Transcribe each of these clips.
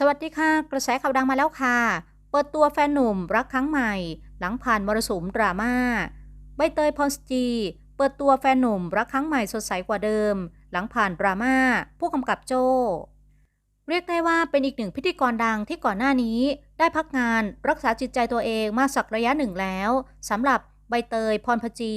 สวัสดีค่ะ กระแสข่าวดังมาแล้วค่ะ เปิดตัวแฟนหนุ่มรักครั้งใหม่ หลังผ่านมรสุมดราม่า ใบเตยพรสจี เปิดตัวแฟนหนุ่มรักครั้งใหม่สดใสกว่าเดิม หลังผ่านดราม่าผู้กำกับโจ เรียกได้ว่าเป็นอีกหนึ่งพิธีกรดังที่ก่อนหน้านี้ ได้พักงานรักษาจิตใจตัวเองมาสักระยะหนึ่งแล้วสำหรับใบเตยพรพจี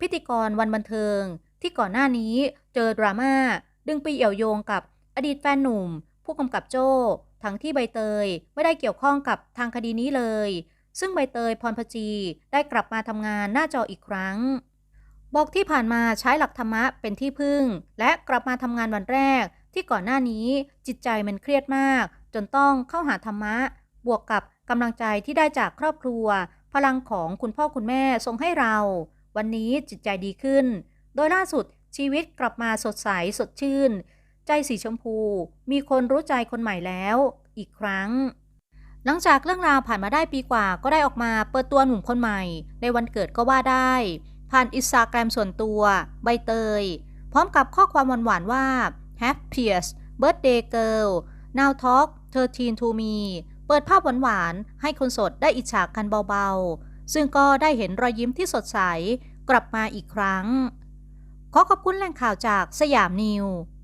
พิธีกรวันบันเทิง ที่ก่อนหน้านี้เจอดราม่าดึงไปเอี่ยวโยงกับอดีตแฟนหนุ่ม ผู้กำกับโจ้ ทั้งที่ใบเตยไม่ได้เกี่ยวข้องกับทางคดีนี้เลย ซึ่งใบเตยพรพจีได้กลับมาทำงานหน้าจออีกครั้ง บอกที่ผ่านมาใช้หลักธรรมะเป็นที่พึ่ง และกลับมาทำงานวันแรก ที่ก่อนหน้านี้จิตใจมันเครียดมาก จนต้องเข้าหาธรรมะ บวกกับกำลังใจที่ได้จากครอบครัว พลังของคุณพ่อคุณแม่ส่งให้เรา วันนี้จิตใจดีขึ้น โดยล่าสุดชีวิตกลับมาสดใสสดชื่น ใจสีชมพู มีคนรู้ใจคนใหม่แล้ว อีกครั้ง หลังจากเรื่องราวผ่านมาได้ปีกว่าก็ได้ออกมาเปิดตัวหนุ่มคนใหม่ ในวันเกิดก็ว่าได้ ผ่านอินสตาแกรมส่วนตัว ใบเตย พร้อมกับข้อความหวานๆว่า Happiest Birthday Girl Now Talk 13 to me เปิดภาพหวานๆให้คนสดได้อิจฉากันเบาๆ ซึ่งก็ได้เห็นรอยยิ้มที่สดใสกลับมาอีกครั้ง ขอขอบคุณแหล่งข่าวจากสยามนิว